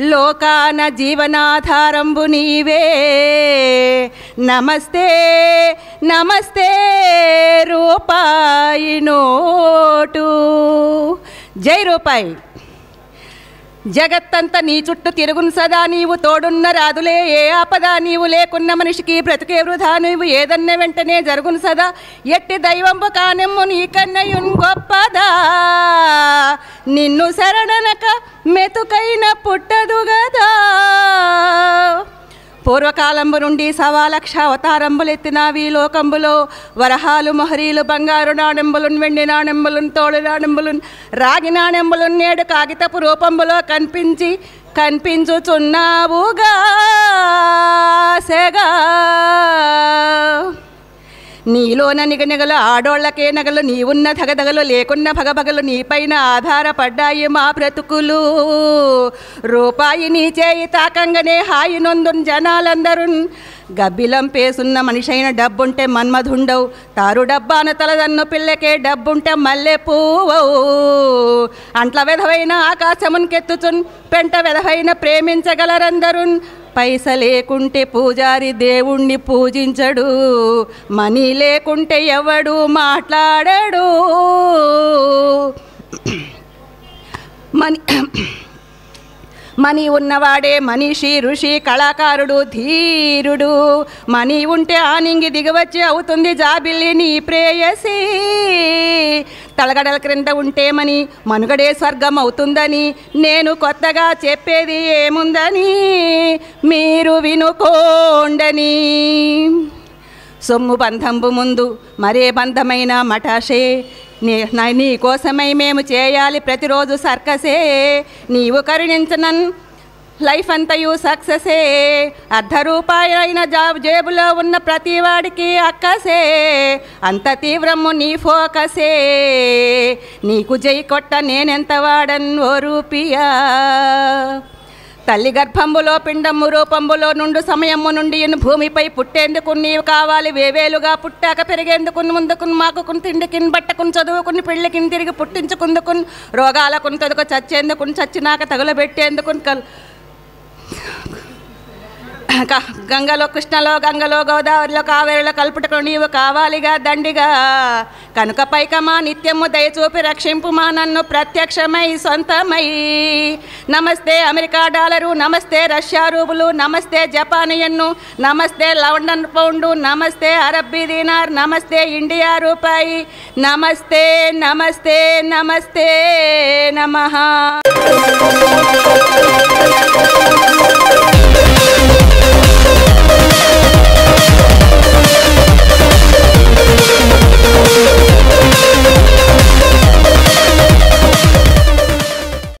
లోకాన జీవనాధారంబు నీవే. నమస్తే నమస్తే రూపాయి నోటు. జై రూపాయి. జగత్తంతా నీ చుట్టూ తిరుగును సదా నీవు తోడున్న రాదులే ఏ ఆపద నీవు లేకున్న మనిషికి బ్రతికే వృధా నీవు ఏదన్న వెంటనే జరుగును సదా. ఎట్టి దైవంబు కానెమ్ము నీకన్నయున్ గొప్పదా. నిన్ను శరణనక మెతుకైన పుట్టదు పూర్వకాలంబు నుండి సవాలక్ష అవతారంబులెత్తినవి లోకంబులో. వరహాలు మొహరీలు బంగారు నాణెంబులున్ వెండి నాణెంబులున్ తోడు నాణెంబులున్ రాగి నాణెంబులున్ నేడు కాగితపు రూపంబులో కనిపించి కనిపించుచున్నావుగా సెగా. నీలోన నిగనిగలు ఆడోళ్ళకే నగలు నీవున్న తగదగలు లేకున్న భగభగలు నీపైన ఆధారపడ్డాయి మా బ్రతుకులు. రూపాయి నీ చేయి తాకంగానే హాయి నొందున్ జనాలందరూ గబ్బిలం పేసున్న మనిషైన డబ్బుంటే మన్మధుండవు. తారు డబ్బాన తలదన్ను పిల్లకే డబ్బుంటే మల్లె పువ్వవు అంట్ల వెధవైన ఆకాశమున్కెత్తుచున్ పెంట వెధవైన ప్రేమించగలరందరున్. పైస లేకుంటే పూజారి దేవుణ్ణి పూజించడు. మనీ లేకుంటే ఎవడు మాట్లాడడు. మనీ మనీ ఉన్నవాడే మనిషి ఋషి కళాకారుడు ధీరుడు. మనీ ఉంటే ఆనింగి దిగవచ్చి అవుతుంది జాబిల్లి నీ ప్రేయసి. తలగడల క్రింద ఉంటేమని? మనుగడే స్వర్గం అవుతుందని నేను కొత్తగా చెప్పేది ఏముందని? మీరు వినుకోండని. సొమ్ము బంధంబు ముందు మరే బంధమైన మఠాషే నీ నీ కోసమై మేము చేయాలి ప్రతిరోజు సర్కసే. నీవు కరుణించనన్ లైఫ్ అంతయు సక్సెసే అర్ధ రూపాయి అయిన జాబ్ జేబులో ఉన్న ప్రతి వాడికి అక్కసే. అంత తీవ్రము నీ ఫోకసే. నీకు జై కొట్ట నేనెంత వాడన్ ఓ రూపియా. తల్లి గర్భంబులో పిండము రూపంబులో నుండు సమయము నుండి భూమిపై పుట్టేందుకు నీవు కావాలి. వేవేలుగా పుట్టాక పెరిగేందుకు ముందుకు మాకుకుని తిండికిన్ బట్టకుని చదువుకుని పెళ్ళికిని తిరిగి పుట్టించుకుందుకుని రోగాలకుని తొదక చచ్చేందుకుని చచ్చినాక తగులబెట్టేందుకుని కల్ గంగలో కృష్ణలో గంగలో గోదావరిలో కావేరిలో కలుపుటకు నీవు కావాలిగా దండిగా. కనుక పైకమా నిత్యము దయచూపి రక్షింపుమా నన్ను ప్రత్యక్షమై సొంతమై. నమస్తే అమెరికా డాలరు నమస్తే రష్యా రూబులు నమస్తే జపానియన్ను నమస్తే లండన్ పౌండు నమస్తే అరబ్బీ దీనార్ నమస్తే ఇండియా రూపాయి. నమస్తే నమస్తే నమస్తే నమః.